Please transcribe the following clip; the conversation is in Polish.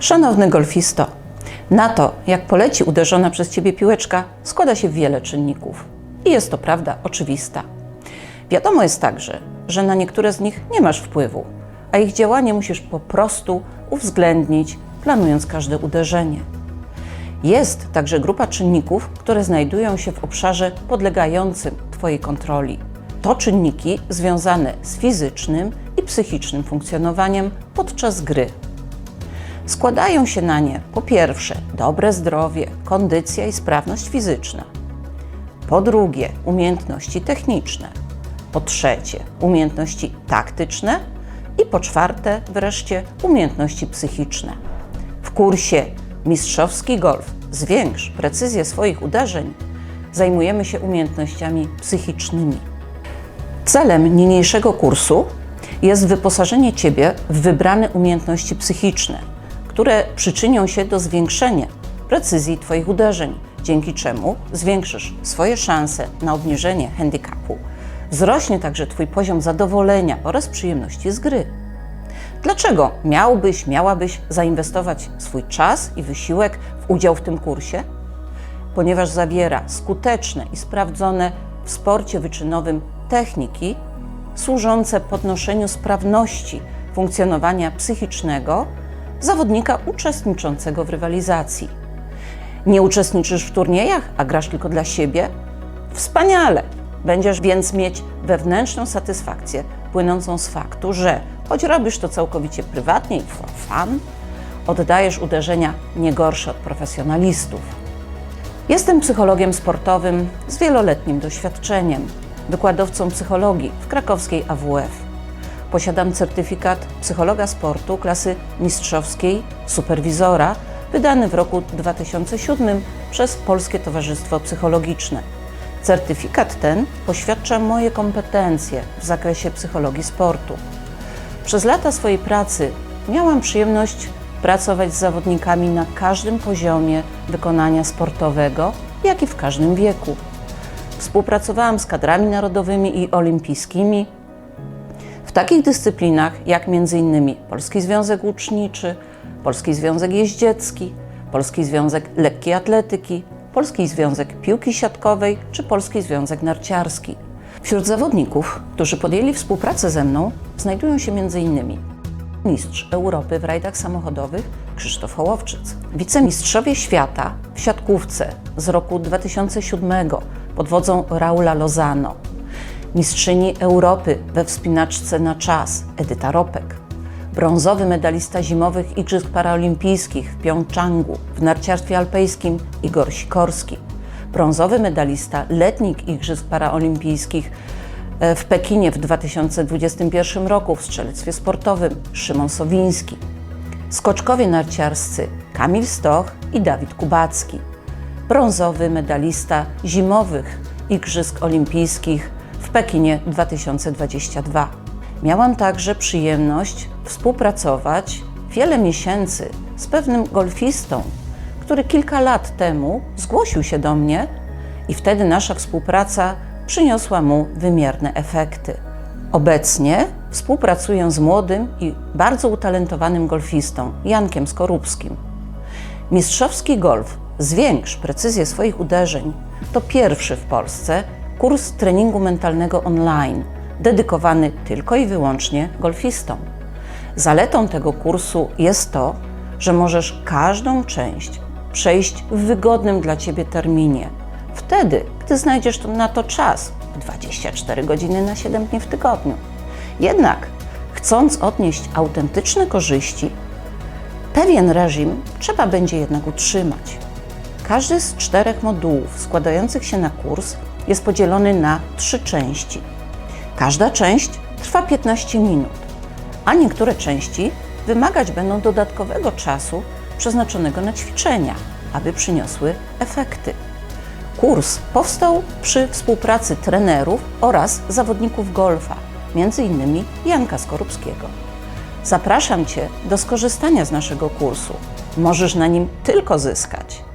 Szanowny golfisto, na to, jak poleci uderzona przez Ciebie piłeczka, składa się wiele czynników. I jest to prawda oczywista. Wiadomo jest także, że na niektóre z nich nie masz wpływu, a ich działanie musisz po prostu uwzględnić, planując każde uderzenie. Jest także grupa czynników, które znajdują się w obszarze podlegającym Twojej kontroli. To czynniki związane z fizycznym i psychicznym funkcjonowaniem podczas gry. Składają się na nie po pierwsze dobre zdrowie, kondycja i sprawność fizyczna, po drugie umiejętności techniczne, po trzecie umiejętności taktyczne. I po czwarte wreszcie umiejętności psychiczne. W kursie Mistrzowski Golf Zwiększ precyzję swoich uderzeń. Zajmujemy się umiejętnościami psychicznymi. Celem niniejszego kursu jest wyposażenie Ciebie w wybrane umiejętności psychiczne, które przyczynią się do zwiększenia precyzji Twoich uderzeń, dzięki czemu zwiększysz swoje szanse na obniżenie handicapu. Wzrośnie także Twój poziom zadowolenia oraz przyjemności z gry. Dlaczego miałbyś, miałabyś zainwestować swój czas i wysiłek w udział w tym kursie? Ponieważ zawiera skuteczne i sprawdzone w sporcie wyczynowym techniki służące podnoszeniu sprawności funkcjonowania psychicznego zawodnika uczestniczącego w rywalizacji. Nie uczestniczysz w turniejach, a grasz tylko dla siebie? Wspaniale! Będziesz więc mieć wewnętrzną satysfakcję płynącą z faktu, że choć robisz to całkowicie prywatnie i for fun, oddajesz uderzenia nie gorsze od profesjonalistów. Jestem psychologiem sportowym z wieloletnim doświadczeniem, wykładowcą psychologii w krakowskiej AWF. Posiadam certyfikat psychologa sportu klasy mistrzowskiej superwizora, wydany w roku 2007 przez Polskie Towarzystwo Psychologiczne. Certyfikat ten poświadcza moje kompetencje w zakresie psychologii sportu. Przez lata swojej pracy miałam przyjemność pracować z zawodnikami na każdym poziomie wykonania sportowego, jak i w każdym wieku. Współpracowałam z kadrami narodowymi i olimpijskimi takich dyscyplinach jak m.in. Polski Związek Łuczniczy, Polski Związek Jeździecki, Polski Związek Lekkiej Atletyki, Polski Związek Piłki Siatkowej czy Polski Związek Narciarski. Wśród zawodników, którzy podjęli współpracę ze mną, znajdują się m.in. mistrz Europy w rajdach samochodowych Krzysztof Hołowczyc, wicemistrzowie świata w siatkówce z roku 2007 pod wodzą Raula Lozano, mistrzyni Europy we wspinaczce na czas Edyta Ropek, brązowy medalista zimowych Igrzysk Paraolimpijskich w Pjongczangu w narciarstwie alpejskim Igor Sikorski, brązowy medalista letnich Igrzysk Paraolimpijskich e, w Pekinie w 2021 roku w strzelectwie sportowym Szymon Sowiński, skoczkowie narciarscy Kamil Stoch i Dawid Kubacki, brązowy medalista zimowych Igrzysk Olimpijskich w Pekinie 2022. Miałam także przyjemność współpracować wiele miesięcy z pewnym golfistą, który kilka lat temu zgłosił się do mnie i wtedy nasza współpraca przyniosła mu wymierne efekty. Obecnie współpracuję z młodym i bardzo utalentowanym golfistą Jankiem Skorupskim. Mistrzowski golf Zwiększ precyzję swoich uderzeń to pierwszy w Polsce kurs treningu mentalnego online, dedykowany tylko i wyłącznie golfistom. Zaletą tego kursu jest to, że możesz każdą część przejść w wygodnym dla Ciebie terminie. Wtedy, gdy znajdziesz na to czas 24 godziny na 7 dni w tygodniu. Jednak, chcąc odnieść autentyczne korzyści, pewien reżim trzeba będzie jednak utrzymać. Każdy z czterech modułów składających się na kurs jest podzielony na trzy części. Każda część trwa 15 minut, a niektóre części wymagać będą dodatkowego czasu przeznaczonego na ćwiczenia, aby przyniosły efekty. Kurs powstał przy współpracy trenerów oraz zawodników golfa, m.in. Janka Skorupskiego. Zapraszam Cię do skorzystania z naszego kursu. Możesz na nim tylko zyskać.